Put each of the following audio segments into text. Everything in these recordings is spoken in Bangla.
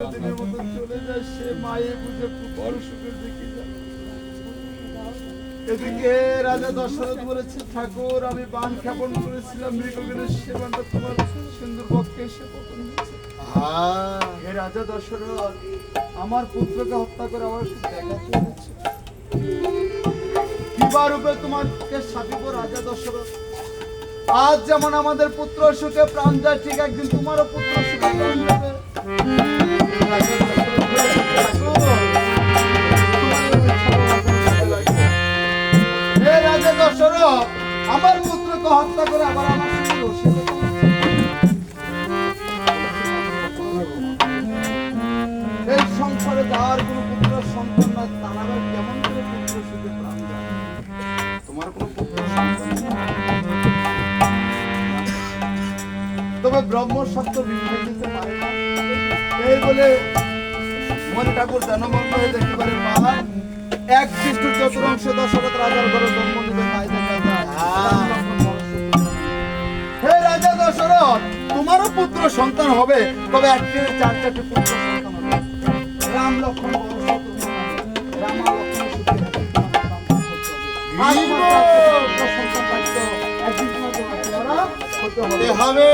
দিনের মতো চলে যায় সে মায়ে বুঝে বড় সুখের দিকে যায়। এদিকে রাজা দশরথ বলেছে ঠাকুর আমি বান ক্ষেপণ করেছিলাম মৃগগণের সে বানটা তোমার পক্ষে এসে পতন হয়েছে। হে রাজা দশরথ আমার পুত্রকে হত্যা করে আমার কিবা রূপে তোমাকে সাপিব রাজা দশরথ। আজ যেমন আমাদের পুত্র সুখে প্রাণ যায় ঠিক একদিন তোমারও পুত্র সুখে। তবে ব্রহ্ম সত্য পারে না। এই বলে মনে ঠাকুর জনমগ্ন হয়ে দেখতে পারে মা এক সৃষ্ট চতুরংশ দশরথ রাজার ঘরে জন্ম নিবে তাই হে রাজা দশরথ তোমারও পুত্র সন্তান হবে তবে একটি চার চারটি পুত্র সন্তান হবে। রাম লক্ষ্মণ রামা লক্ষ্মণ হতে হবে।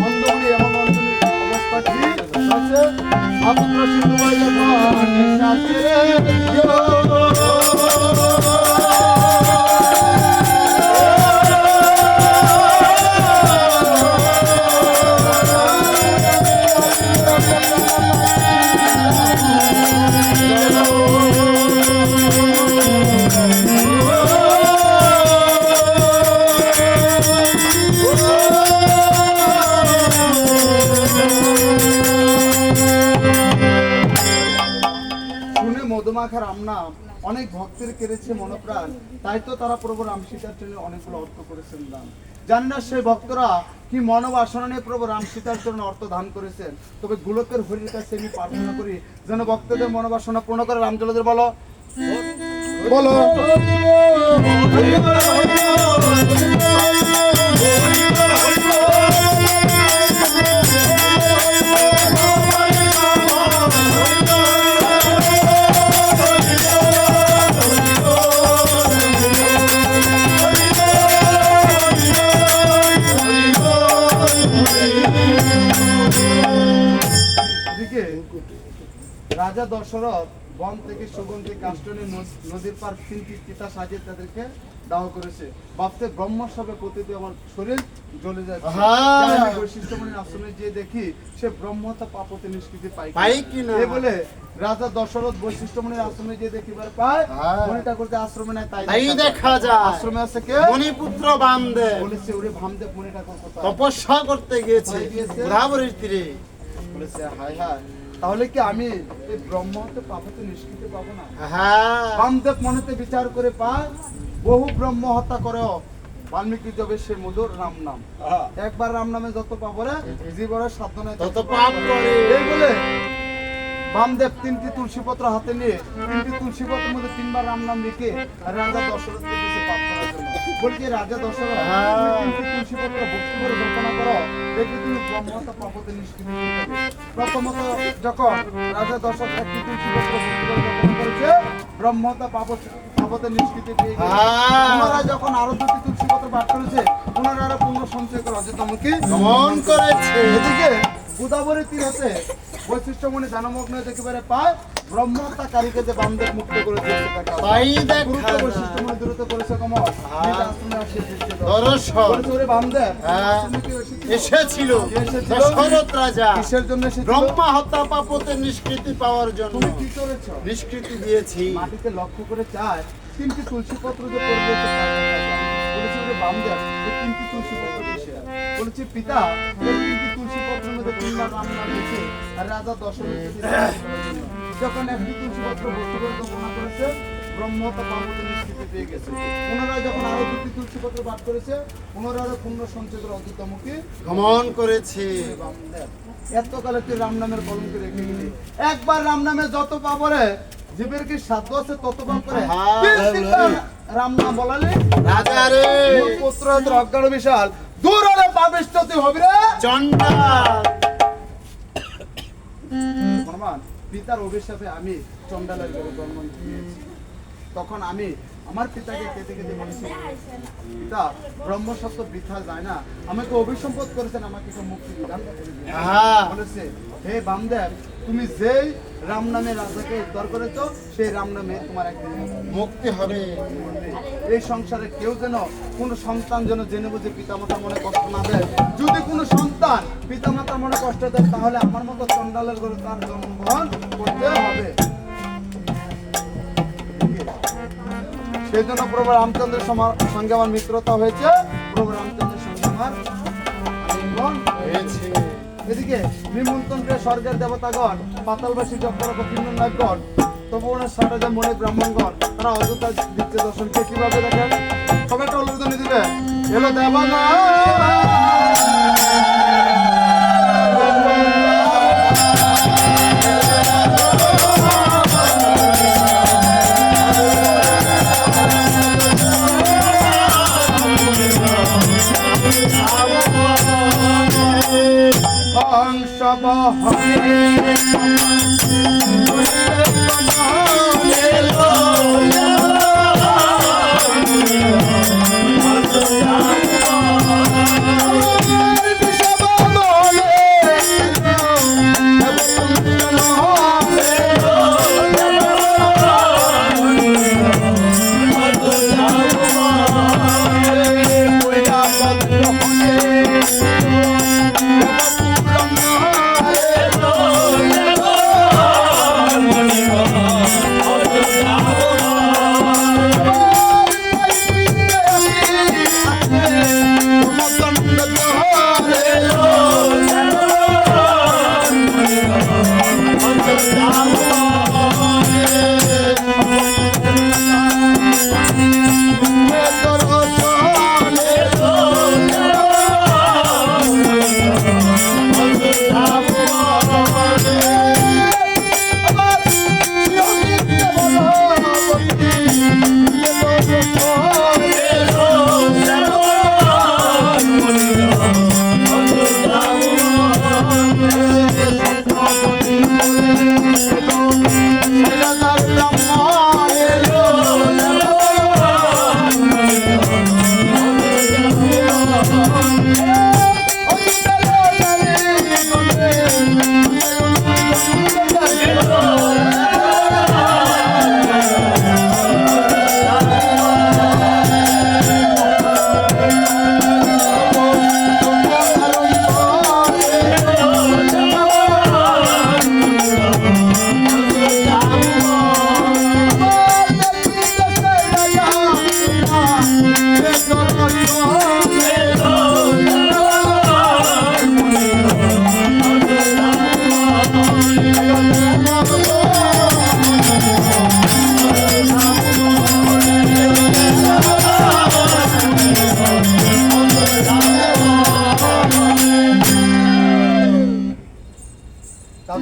অন্ধমণি এবং অন্ধমণির অবস্থা কি? আছে আপুত্র সিন্ধু বলে কেড়েছে মনপ্রাণ তাই তো তারা প্রভু রাম সীতার জন্য অনেকগুলো অর্থ করেছেন দান। জানি না সেই ভক্তরা কি মনোবাসনা নিয়ে প্রভু রাম সীতার জন্য অর্থ দান করেছেন? তবে গোলকের হরির কাছে আমি প্রার্থনা করি যেন ভক্তদের মনোবাসনা পূর্ণ করে। রামচন্দ্রদের বলো। বলো। এদিকে রাজা দশরথ বন থেকে সুগন্ধি কাষ্টনে নদীর পার তিনটি চিতা সাজিয়ে তাদেরকে দাহ করেছে। ভাবতে ব্রহ্মসবে প্রতিটি আমার শরীর জ্বলে যাচ্ছে। বৈশিষ্ট্যমণির আশ্রমে যে দেখি সে ব্রহ্মতা পাপতে নিষ্কৃতি পাই? এ বলে রাজা দশরথ বৈশিষ্ট্যমণির আশ্রমে যে দেখিবার পায়। হ্যাঁ। মনে আশ্রমে নাই তাই দেখা যায়। আশ্রমে আছে কে? মণিপুত্র বলেছে ওরে মনে ঠাকুর তপস্যা করতে গিয়েছে। তীরে। বলেছে হায় হায়। তাহলে কি আমি এই ব্রহ্ম হতে পাপতে নিষ্কৃতি পাবো না? হ্যাঁ। বামদেব মনেতে বিচার করে পায় বহু ব্রহ্ম হত্যা করেও বাল্মীকি জবে সে মধুর রাম নাম। একবার রাম নামে যত পাপরে জীবনের সাধ্য নাই তত পাপ করে। এই বলে বামদেব তিনটি তুলসী পত্র হাতে নিয়ে তিনটি তুলসী পত্রের মধ্যে তিনবার রাম নাম লিখে রাজা দশরথকে দিয়েছে পাপ। বলছি রাজা দশরথ হ্যাঁ। তুমি তিনটি তুলসী পত্র ভক্তি করে রচনা করো দেখবে তুমি ব্রহ্মতা পাপতে নিষ্কৃতি প্রথমত যখন রাজা দশরথ একটি তুলসী পত্র ভক্তি করে রচনা করেছে ব্রহ্মতা পাপ পাপতে নিষ্কৃতি পেয়ে গেছে হ্যাঁ। যখন আরও দুটি তুলসী পত্র পাঠ করেছে পুনরায় আরও পূর্ণ সঞ্চয় করে অযোধ্যামুখী গমন করেছে এদিকে গোদাবরী তীরতে বৈশিষ্ট্যমণি জানমগ্ন দেখিবারে পায় যে বামদেব মুক্ত করে দিয়েছে তাই দেখা গুরুত্ব দূরত্ব করেছে কমল বামদেব হ্যাঁ। আশ্রমে কেউ এসেছিল? এসেছিল এসেছিল? দশরথ রাজা কিসের জন্য এসেছিল? ব্রহ্মা হত্যা পাপতে নিষ্কৃতি পাওয়ার জন্য তুমি কি করেছ নিষ্কৃতি দিয়েছি মাটিতে লক্ষ্য করে চায় তিনটি তুলসী পত্র যে পড়ে রয়েছে তার কাছে। বলেছে ওরে বামদেব এই তিনটি তুলসী পত্র? বলেছে পিতা এই তিনটি তুলসী পত্রের মধ্যে তিনবার রাম নাম লিখে আর রাজা জন্য। যখন একটি তুলসী পত্র বস্তু করে কল্পনা করেছে ব্রহ্মতা পার্বতী নিষ্কৃতি পেয়ে গেছে। পুনরায় যখন আরও দুটি তুলসী পত্র পাঠ করেছে পুনরায় আরও পূর্ণ সঞ্চয় করে অতীতমুখী গমন করেছে। এতকালে তুই রাম নামের কলঙ্ক রেখে গেলি। একবার রাম নামে যত পাপরে জীবের কি সাধ্য আছে তত পাপ করে রাম নাম বলালে? রাজা রে। পুত্র তোর অজ্ঞান বিশাল। দূর হলে পাবে অভিষ্ট তুই হবি রে। প্রমাণ পিতার অভিশাপে আমি চন্ডালের ঘরে জন্ম নিয়েছি। তখন আমি আমার পিতাকে কেটে কেটে বলেছি পিতা ব্রহ্মসত্য বৃথা যায় না। আমাকে অভিসম্পদ করেছেন আমাকে একটু মুক্তি বিধান হ্যাঁ। বলেছে হে বামদেব তুমি যেই রাম নামে রাজাকে উদ্ধার করেছ সেই রাম নামে তোমার একদিন মুক্তি হবে। এই সংসারে কেউ যেন কোনো সন্তান যেন জেনে বুঝে পিতামাতার মনে কষ্ট না দেয়। যদি কোনো সন্তান পিতামাতার মনে কষ্ট দেয় তাহলে আমার মতো চন্ডালের ঘরে তার জন্মগ্রহণ করতে হবে। সেই জন্য প্রভু রামচন্দ্রের সঙ্গে আমার মিত্রতা হয়েছে। প্রভু রামচন্দ্রের সঙ্গে আমার হয়েছে। এদিকে নিমন্ত্রণ করে স্বর্গের দেবতাগণ, পাতালবাসী জপ্পরা কঠিন নায়কগণ তবু ওনার সাথে মনে ব্রাহ্মণগণ, তারা অযোধ্যা দিচ্ছে দর্শনকে কীভাবে দেখেন? সবাই একটা অনুমোদন দিবে হবে। Allah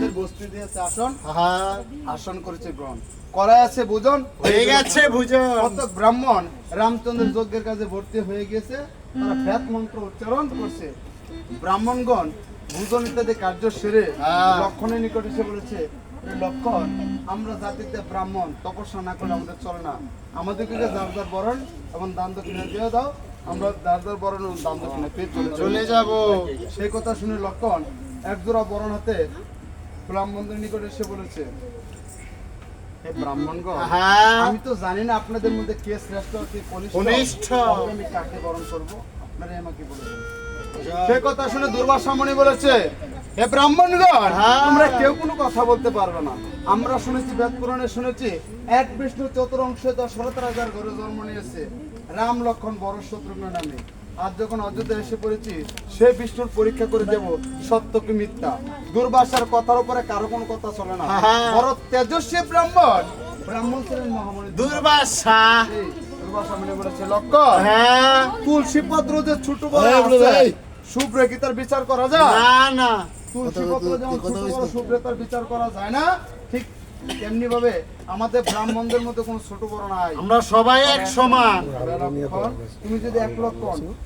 তাদের বস্তু দিয়েছে আসন। হ্যাঁ আসন করেছে গ্রহণ করায় আছে বুঝন হয়ে গেছে ভুজন। কত ব্রাহ্মণ। রামচন্দ্রের যজ্ঞের কাজে ভর্তি হয়ে গেছে তারা মন্ত্র উচ্চারণ করছে। ব্রাহ্মণগণ ভূজন ইত্যাদি কার্য সেরে হ্যাঁ। লক্ষণের নিকট এসে বলেছে লক্ষণ আমরা জাতিতে ব্রাহ্মণ তপস্যা না করলে আমাদের চলে না। আমাদেরকে যার যার বরণ এবং দান দক্ষিণে দিয়ে দাও। আমরা যার যার বরণ এবং দান দক্ষিণে পেয়ে চলে চলে চলে যাব। সেই কথা শুনে লক্ষণ একজোড়া বরণ হাতে ব্রাহ্মণদের নিকট এসে বলেছে। হ্যাঁ। আমি তো জানি না আপনাদের মধ্যে কে শ্রেষ্ঠ কে কনিষ্ঠ। আমি কাকে বরণ করব? আপনারা আমাকে বলেছেন সে কথা শুনে বলেছে হে ব্রাহ্মণগণ হ্যাঁ। তোমরা কেউ কোনো কথা বলতে পারবে না। আমরা শুনেছি বেদ পুরাণে শুনেছি এক বিষ্ণু চতুরংশে দশরথ রাজার ঘরে জন্ম নিয়েছে। রাম লক্ষণ বড় শত্রুঘ্ন নামে। আজ যখন অযোধ্যা এসে পড়েছি সে বিষ্ণুর পরীক্ষা করে দেব সত্য কি মিথ্যা? দুর্বাসার কথার উপরে কারও কোনো কথা চলে না। হ্যাঁ। বড় তেজস্বী ব্রাহ্মণ। ব্রাহ্মণ ছিলেন মহামণি। দুর্বাসা। মনে হ্যাঁ। তুলসী পত্র যে ছোট বড় এই বলে আছে, ভাই। শুভ্রে কি তার বিচার করা যায়? না না। তুলসী পত্র যেমন ছোট বড় শুভ্রে তার বিচার করা যায় না তেমনি ভাবে আমাদের ব্রাহ্মণদের মধ্যে কোনো ছোট বড় নাই। আমরা সবাই এক সমান। তুমি যদি এক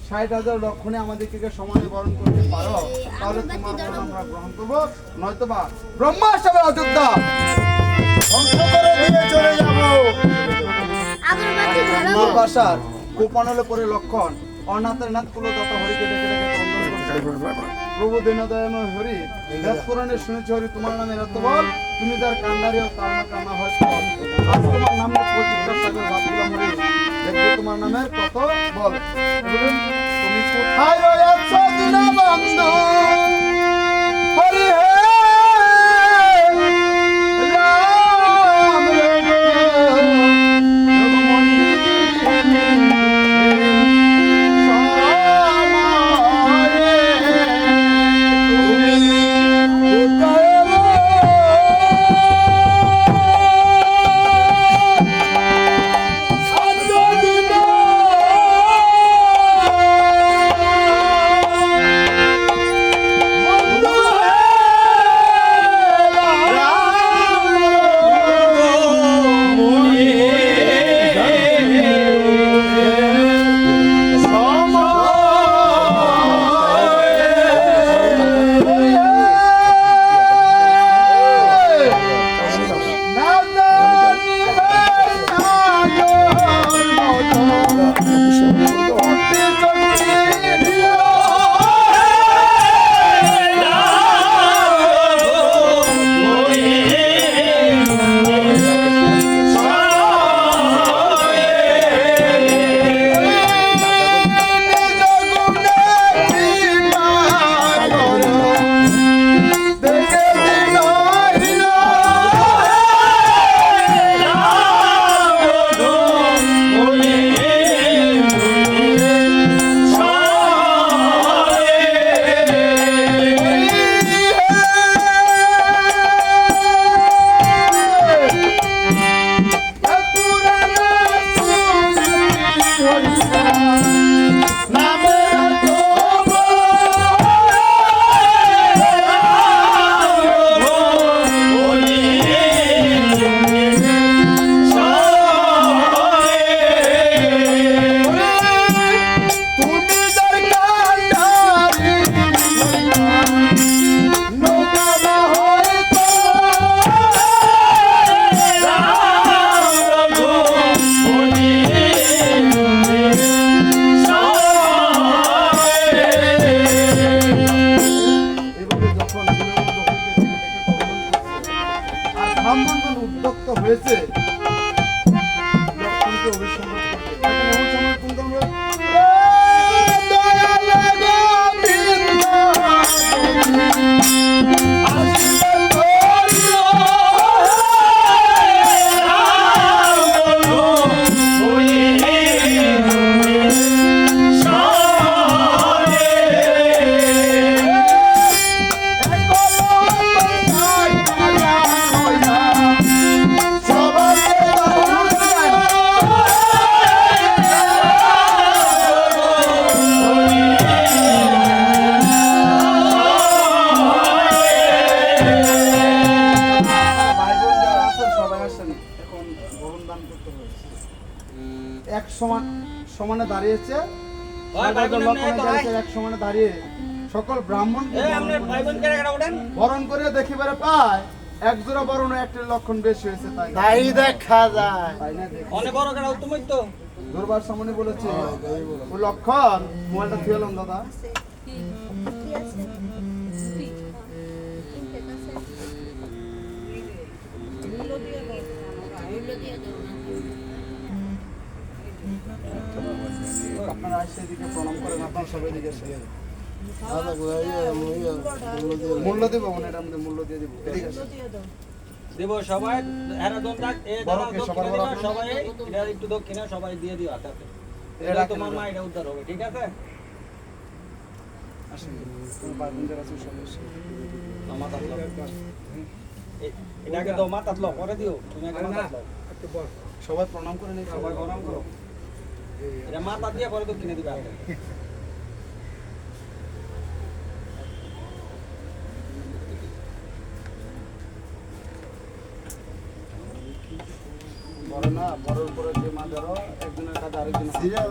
ষাট হাজার লক্ষণে আমাদেরকে সমানে বরণ করতে পারো তাহলে তোমার আমরা গ্রহণ করব। নয়তো বা ব্রহ্মা হিসাবে অযোধ্যা গোপানলে পরে লক্ষণ। অনাথের নাথ কুলো দাতা হরিকে ডেকে ডেকে বন্দন করছে। প্রভু দীনদয়াম হরি, দাস পুরাণে শুনেছি হরি, তোমার নামে রত বল, তুমি যার কান্নারি ও তার না কান্না হয়। আজ তোমার নামে পবিত্র সাগর ভাবগুলো হরি দেখব তোমার নামের কত বল। তুমি কোথায় রয়েছ হরি দান করতে হয়েছে। এক সমান সমানে দাঁড়িয়েছে। এক সমানে দাঁড়িয়ে সকল ব্রাহ্মণ বরণ করে দেখিবারে পায় এক জোড়া বরণ একটি লক্ষণ বেশি হয়েছে তাই তাই দেখা যায়। অনেক বড় কেন তুমি তো। দরবার সামনে বলেছে ও লক্ষণ মোবাইলটা থুয়ে দাদা। কি আছে আপনারা আসছে এদিকে প্রণাম করেন আপনার সবাই দিকে মূল্য দিব মানে এটা আমাদের মূল্য দিয়ে দিব ঠিক আছে দেব সবাই এরা দম থাক এ বড় দক্ষিণে দিবা, সবাই এটা একটু দক্ষিণে সবাই দিয়ে দিও হাতে এটা এটা তোমার মা এটা উদ্ধার হবে ঠিক আছে? আসেন। এটাকে তো মাথা লো পরে দিও। তুমি আগে মাথা লো সবাই প্রণাম করে নিই সবাই প্রণাম করো। এটা মাথা দিয়ে পরে দক্ষিণে দিবা হাতে। বড় না বড়র পরে যে মা ধরো একজনের কাছে আরেকজন সিরিয়াল